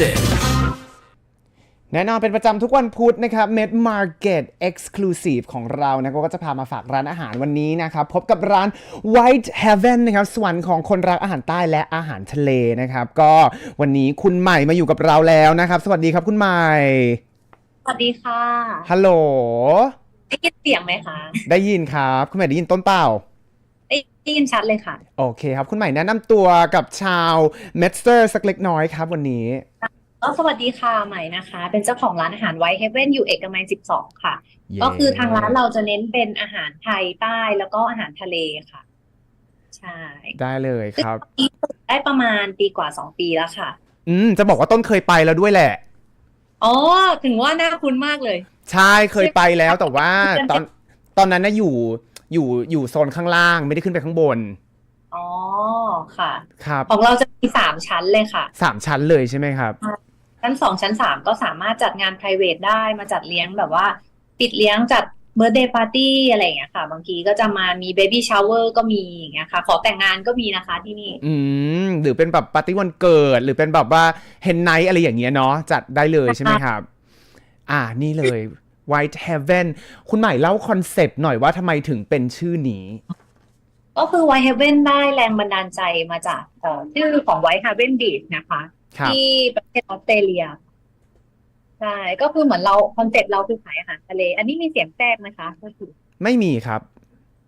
Exclusive แน่นอนเป็นประจำทุกวันพุธนะครับ Med Market Exclusive ของเรานะก็จะพามาฝากร้านอาหารวันนี้นะครับ พบกับร้าน White Heaven นะครับสวรรค์ของคนรักอาหารใต้และอาหารทะเลนะครับ ก็วันนี้คุณใหม่มาอยู่กับเราแล้วนะครับ สวัสดีครับคุณใหม่ สวัสดีค่ะ ฮัลโหล ได้ยินเสียงไหมคะ ได้ยินครับ คุณใหม่ได้ยินต้นเปล่า ได้ได้ยินชัดเลยค่ะ โอเคครับ คุณใหม่แนะนำตัวกับชาวเมสเตอร์สักเล็กน้อยครับวันนี้ ก็สวัสดีค่ะใหม่นะคะ เป็นเจ้าของร้านอาหารไวท์เฮเว่นอยู่เอกมัย 12 ค่ะ เย้ก็คือทางร้านเราจะเน้นเป็นอาหารไทยใต้แล้วก็อาหารทะเลค่ะ ใช่ได้เลยครับซึ่งตอนนี้ได้ประมาณปีกว่า 2 ปีแล้วค่ะ อืมจะบอกว่าต้นเคยไปแล้วด้วยแหละ อ๋อ ถึงว่าน่าคุ้นมากเลย ใช่เคยไปแล้วแต่ว่าตอนตอนนั้นนะอยู่ อยู่อยู่โซนข้างล่างไม่ได้ขึ้นไปข้างบน อ๋อ ค่ะ ครับ ของเราจะมี3ชั้นเลยค่ะ สามชั้นเลยใช่ไหมครับ ชั้นสองชั้นสามก็สามารถจัดงาน p r i v a t ได้มาจัดเลี้ยงแบบว่า ปิดเลี้ยงจัดเบ r ร์ d เดย์ปาร์ตี้อะไรอย่างเงี้ยค่ะ บางทีก็จะมามีเบบี้ช o เวอร์ก็มีอย่างเงี้ยค่ะ ขอแต่งงานก็มีนะคะที่นี่ อืม หรือเป็นแบบปาร์ตี้วันเกิด หรือเป็นแบบว่าเฮนไนท์อะไรอย่างเงี้ยเนาะจัดได้เลยใช่ไหมครับ อ่านี่เลย White Heaven คุณใหม่เล่าคอนเซปต์หน่อยว่าทำไมถึงเป็นชื่อนี้ ก็คือ White Heaven ได้แรงบันดาลใจมาจากเอ่อชื่อของ White Heaven Beach นะคะครับที่ประเทศออสเตรเลียใช่ก็คือเหมือนเราคอนเซ็ปต์เราคือขายอาหารทะเล อันนี้มีเสียงแทรกไหมคะก็คือไม่มีครับ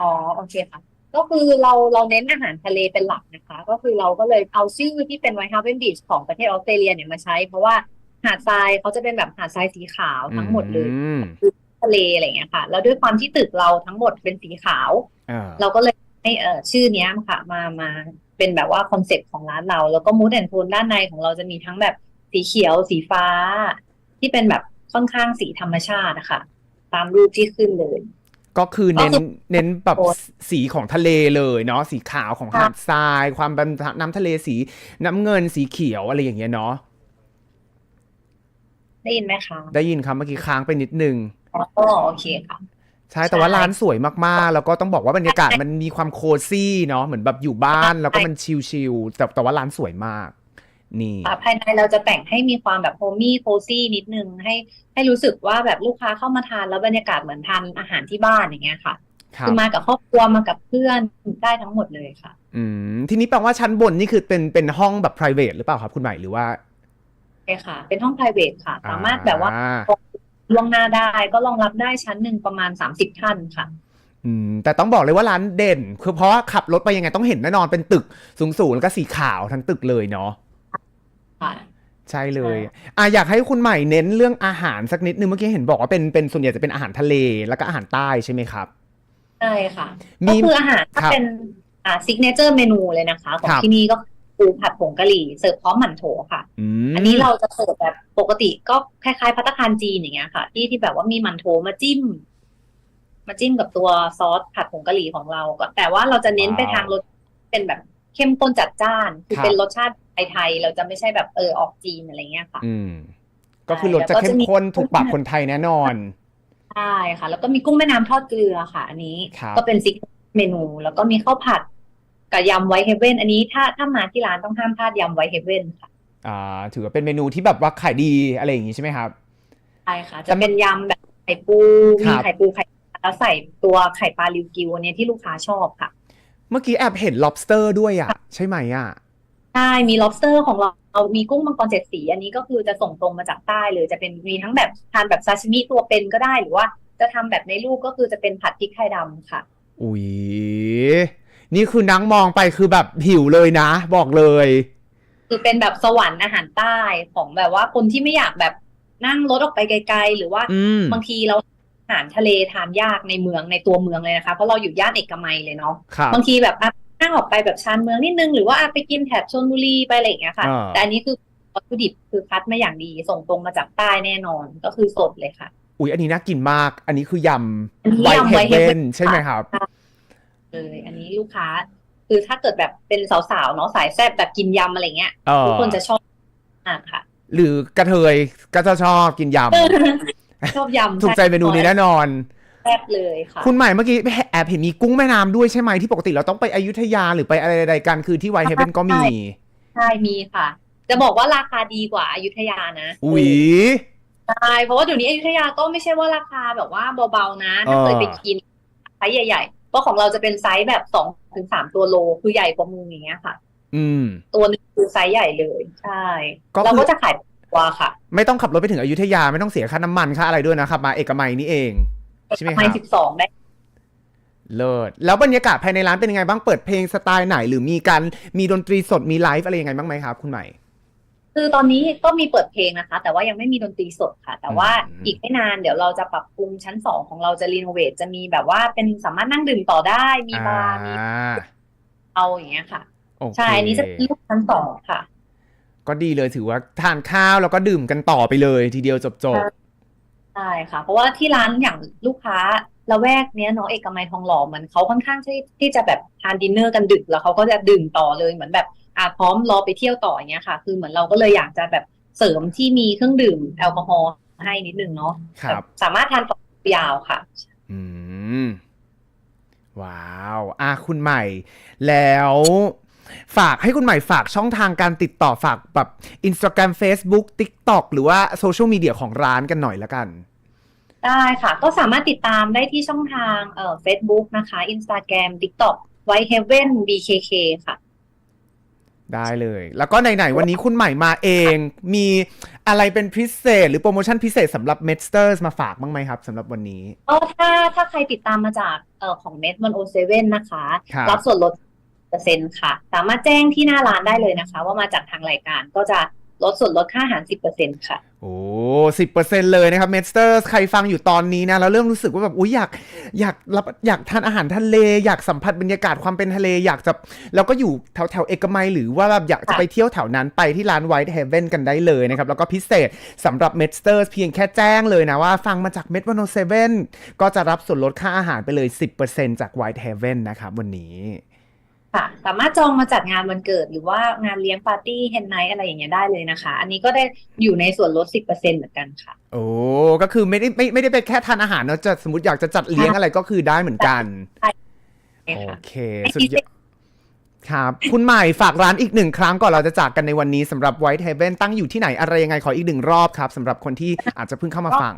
อ๋อโอเคค่ะ ก็คือเราเราเน้นอาหารทะเลเป็นหลักนะคะ ก็คือเราก็เลยเอาชื่อที่เป็น White Haven Beach ของประเทศออสเตรเลียเนี่ยมาใช้ เพราะว่าหาดทรายเขาจะเป็นแบบหาดทรายสีขาวทั้งหมดเลยอืมทะเลอะไรอย่างเงี้ยค่ะ แล้วด้วยความที่ตึกเราทั้งหมดเป็นสีขาวอ่าเราก็เลยให้เอ่อชื่อเนี้ยค่ะมามาเป็นแบบว่าคอนเซ็ปต์ของร้านเรา แล้วก็มูดแอนโทนด้านในของเราจะมีทั้งแบบสีเขียวสีฟ้า ที่เป็นแบบค่อนข้างสีธรรมชาตินะคะตามรูปที่ขึ้นเลย ก็คือเน้นก็คือเน้นแบบโอ้สีของทะเลเลยเนาะสีขาวของค่ะหาดทราย ความเป็นน้ำทะเลสีน้ำเงินสีเขียวอะไรอย่างเงี้ยเนาะ ได้ยินไหมคะได้ยินครับเมื่อกี้ค้างไปนิดนึงอ๋อโอเคค่ะ ใช่แต่ว่าใช่ร้านสวยมากๆ แล้วก็ต้องบอกว่าบรรยากาศมันมีความโคซี่เนาะเหมือนแบบอยู่บ้านแล้วก็มันชิลๆแต่แต่ว่าร้านสวยมาก นี่ค่ะภายในเราจะแต่งให้มีความแบบโฮมี่โคซี่นิดนึงให้ให้รู้สึกว่าแบบลูกค้าเข้ามาทานแล้วบรรยากาศเหมือนทานอาหารที่บ้านอย่างเงี้ยค่ะครับคือมากับครอบครัวมากับเพื่อนได้ทั้งหมดเลยค่ะ อืมทีนี้แปลว่าชั้นบนนี่คือเป็นเป็นห้องแบบ p r i v a t หรือเปล่าครับคุณใหม่หรือว่า โอเคค่ะ เป็นห้อง p r i v a t ค่ะ สามารถแบบว่าอ่าล่วงหน้าได้ก็รองรับได้ชั้นหนึ่งประมาณ 30ท่านค่ะอืมแต่ต้องบอกเลยว่าร้านเด่นคือเพราะว่าขับรถไปยังไงต้องเห็นแน่นอนเป็นตึกสูงๆแล้วก็สีขาวทั้งตึกเลยเนาะค่ะใช่เลยใช่อะอยากให้คุณใหม่เน้นเรื่องอาหารสักนิดนึงเมื่อกี้เห็นบอกว่าเป็นเป็นส่วนใหญ่จะเป็นอาหารทะเลแล้วก็อาหารใต้ใช่ไหมครับใช่ค่ะมีก็คืออาหารถ้าครับเป็นอ่าซิกเนเจอร์เมนูเลยนะคะ ของครับที่นี่ก็ ปูผัดผงกะหรี่เสิร์ฟพร้อมหมั่นโถค่ะอืมอันนี้เราจะเสิร์ฟแบบปกติก็คล้ายๆพัตตาคารจีนอย่างเงี้ยค่ะ ที่ที่แบบว่ามีหมันโถมาจิ้ม มาจิ้มกับตัวซอสผัดผงกะหรี่ของเราก็แต่ว่าเราจะเน้นไปทางรสเป็นแบบเข้มข้นจัดจ้านคือเป็นรสชาติไทยๆเราจะไม่ใช่แบบเออออกจีนอะไรเงี้ยค่ะ อืม ก็คือรสจะแล้วก็เข้จะมมีข้นถูกปากคนไทยแน่นอนใช่ค่ะ แล้วก็มีกุ้งแม่น้ำทอดเกลือค่ะ อันนี้ครับก็เป็นซิกเมนู แล้วก็มีข้าวผัด กับยำไวท์เฮเว่นอันนี้ถ้าถ้ามาที่ร้านต้องห้ามพลาดยำไวท์เฮเว่นค่ะอ่าถือว่าเป็นเมนูที่แบบว่าขายดีอะไรอย่างงี้ใช่ไหมครับใช่ค่ะ จะเป็นยำแบบไข่ปูครัมีบไข่ปูไข่แล้วใส่ตัวไข่ปลาริวกิวอันนี้ที่ลูกค้าชอบค่ะ เมื่อกี้แอบเห็น lobster ด้วยอะ ใช่ไหมอะใช่มี lobster ของเราเรามีกุ้งมังกรเจ็ดสี อันนี้ก็คือจะส่งตรงมาจากใต้เลยจะเป็นมีทั้งแบบทานแบบซาชิมิตัวเป็นก็ได้หรือว่าจะทำแบบในรูปก็คือจะเป็นผัดพริกไทยดำค่ะ อุ๊ย นี่คือนังมองไปคือแบบหิวเลยนะ บอกเลย คือเป็นแบบสวรรค์อาหารใต้ของแบบว่าคนที่ไม่อยากแบบนั่งรถออกไปไกล ๆ หรือว่าอืมบางทีเราอาหารทะเลทานยากในเมืองในตัวเมืองเลยนะคะ เพราะเราอยู่ย่านเอกมัยเลยเนาะครับบางทีแบบอะนั่งออกไปแบบชานเมืองนิดนึง หรือว่าอะไปกินแถบชลบุรีไปอะไรอย่างเงี้ยค่ะอ่าแต่อันนี้คือวัตถุดิบคือคัดมาอย่างดีส่งตรงมาจากใต้แน่นอนก็คือสดเลยค่ะ อุ๊ยอันนี้น่ากินมาก อันนี้คือยอันนี้ำไวท์ยำเฮ White เ e Heaven นใช่ไหมครับ เลย อันนี้ลูกค้า คือถ้าเกิดแบบเป็นสาวๆเนาะสายแซ่บแบบกินยำอะไรเงี้ยเออทุกคนจะชอบมากค่ะ หรือกระเทยก็จะชอบกินยชอบยำำถูกใจเมนูนี้แน่นอนแซ่บเลยค่ะคุณใหม่เมื่อกี้แอบเห็นมีกุ้งแม่น้ำด้วยใช่ไหมที่ปกติเราต้องไปอยุธยาหรือไปอะไรใดๆกันคือที่ไวท์เฮเ e นก็มีใช่มีค่ะ จะบอกว่าราคาดีกว่าอายุทยานะอุ๊ยใช่เพราะว่าเดี๋ยวนี้อยุธยาก็ไม่ใช่ว่าราคาแบบว่าเบาๆนะถ้าเคยไปกินไซส์ใหญ่ ๆ เพราะของเราจะเป็นไซส์แบบสองถึงสามตัวโลคือใหญ่กว่ามืออย่างเงี้ยค่ะ อืม ตัวหนึงคือไซส์ใหญ่เลยใช่ก็คือ เราก็จะขายตัวค่ะไม่ต้องขับรถไปถึงอยุธยาไม่ต้องเสียค่าน้ำมันค่าอะไรด้วยนะครับ มาเอกมัยนี่เอง ใช่ไหมคไม่รับสิบสองได้ เลิศแล้วบรรยากาศภายในร้านเป็นยังไงบ้างเปิดเพลงสไตล์ไหน หรือมีการมีดนตรีสดมีไลฟ์อะไรยังไงบ้างไหมครับ คุณใหม่ คือตอนนี้ก็มีเปิดเพลงนะคะ แต่ว่ายังไม่มีดนตรีสดค่ะ แต่ว่าอืมอีกไม่นานเดี๋ยวเราจะปรับปรุงชั้นสองของเราจะรีโนเวทจะมีแบบว่าเป็นสามารถนั่งดื่มต่อได้มีบาร์มีอ่าเอาอย่างเงี้ยค่ะโอเคใช่อันนี้จะเป็นรูปชั้นสองค่ะ ก็ดีเลยถือว่าทานข้าวแล้วก็ดื่มกันต่อไปเลย ทีเดียวจบจบใช่ค่ะ เพราะว่าที่ร้านอย่างลูกค้าละแวกเนี้ยเนาะเอกมัยทองหล่อเหมือนเขาค่อนข้างที่ที่จะแบบทานดินเนอร์กันดึกแล้วเขาก็จะดื่มต่อเลยเหมือนแบบ อะพร้อมรอไปเที่ยวต่ออย่างเงี้ยค่ะ คือเหมือนเราก็เลยอยากจะแบบเสริมที่มีเครื่องดื่มแอลกอฮอล์ให้นิดนึงเนาะครับสามารถทานต่อยาวค่ะ อืม ว้าวอะคุณใหม่ แล้วฝากให้คุณใหม่ฝากช่องทางการติดต่อฝากแบบ Instagram Facebook TikTok หรือว่าโซเชียลมีเดียของร้านกันหน่อยละกัน ได้ค่ะ ก็สามารถติดตามได้ที่ช่องทางเอ่อ Facebook นะคะ Instagram TikTok White Heaven BKK ค่ะ ได้เลย แล้วก็ไหนๆวันนี้คุณใหม่มาเอง มีอะไรเป็นพิเศษ หรือโปรโมชั่นพิเศษสำหรับ m e d s t e r s มาฝากบ้างไหมครับสำหรับวันนี้ก็ถ้าถ้าใครติดตามมาจากเอ่อของ Net 107นะคะครับรับส่วนลดเปอร์เซ็นต์ค่ะ สามารถแจ้งที่หน้าร้านได้เลยนะคะ ว่ามาจากทางรายการก็จะ ลดส่วนลดค่าอาหาร 10%ค่ะ โอ้สิบเปอร์เซ็นเลยนะครับ m e d s t e r s ใครฟังอยู่ตอนนี้นะแล้วเริ่มรู้สึกว่าแบบอุ้ยอยากอยากรับอยากทานอาหารทะเล อยากสัมผัสบรรยากาศความเป็นทะเลอยากจะแล้วก็อยู่แถวแถวๆเอกมัยหรือว่าแบบอยากจะไปเที่ยวแถวนั้นไปที่ร้าน White Heaven กันได้เลยนะครับ แล้วก็พิเศษสำหรับ m e d s t e r s เพียงแค่แจ้งเลยนะว่าฟังมาจาก Med 107ก็จะรับส่วนลดค่าอาหารไปเลย 10%จาก White Heaven นะครับวันนี้ ค่ะ สามารถจองมาจัดงานวันเกิดหรือว่างานเลี้ยงปาร์ตี้เฮนไนท์อะไรอย่างเงี้ยได้เลยนะคะ อันนี้ก็ได้อยู่ในส่วนลด 10%เหมือนกันค่ะ โอ้ก็คือไม่ได้ไม่ไม่ได้ไปแค่ทานอาหารเนอะจะสมมติอยากจะจัดเลี้ยงอะไรก็คือได้เหมือนกันใช่โอค่ะเค สุดยอดครับ คุณใหม่ฝากร้านอีกหนึ่งครั้งก่อนเราจะจากกันในวันนี้สำหรับ White Heaven ตั้งอยู่ที่ไหนอะไรยังไงขออีกหนึ่งรอบครับสำหรับคนที่อาจจะเพิ่งเข้ามาฟัง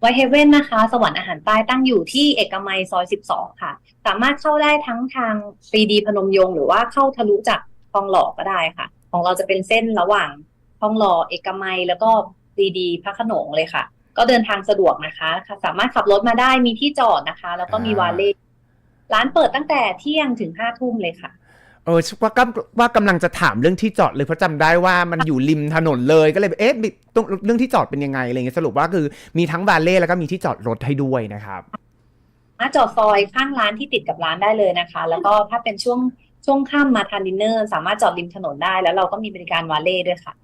ไวเฮเว่นนะคะ สวรรค์อาหารใต้ตั้งอยู่ที่เอกมัยซอย 12 ค่ะ สามารถเข้าได้ทั้งทางปรีดีพนมยงค์หรือว่าเข้าทะลุจากทองหล่อก็ได้ค่ะ ของเราจะเป็นเส้นระหว่างทองหล่อเอกมัยแล้วก็ปรีดีพระโขนงเลยค่ะ ก็เดินทางสะดวกนะคะค่ะ สามารถขับรถมาได้มีที่จอดนะคะ แล้วก็มีอ่าวาเล่ร้านเปิดตั้งแต่เที่ยงถึงห้าทุ่มเลยค่ะ เออว่ากำว่ากำลังจะถามเรื่องที่จอดเลยเพราะจำได้ว่ามันอยู่ริมถนนเลยก็เลยเอ๊ะมีตรงเรื่องที่จอดเป็นยังไงอะไรเงี้ยสรุปว่าคือมีทั้งวาเล่แล้วก็มีที่จอดรถให้ด้วยนะครับมาจอดซอยข้างร้านที่ติดกับร้านได้เลยนะคะ แล้วก็ถ้าเป็นช่วงช่วงค่ำมาทานดินเนอร์ สามารถจอดริมถนนได้ แล้วเราก็มีบริการวาเล่ด้วยค่ะ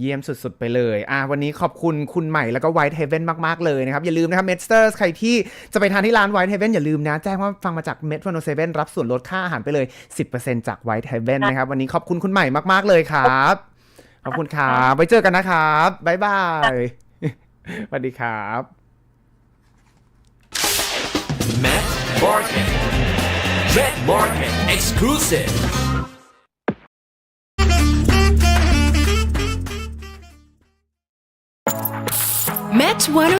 เยี่ยมสุดๆ ไปเลย อะวันนี้ขอบคุณคุณใหม่แล้วก็ White Heaven มากๆ เลยนะครับ อย่าลืมนะครับ m e d s t e r s ใครที่จะไปทานที่ร้าน White Heaven อย่าลืมนะ แจ้งว่าฟังมาจาก Med 107รับส่วนลดค่าอาหารไปเลย 10%จาก White Heaven นะครับ วันนี้ขอบคุณคุณใหม่มากๆ เลยครับ ขอบคุณครับไว้เจอกันนะครับบ๊ายบายสวัสดีครับ Matt Market Red Market Exclusive Met 1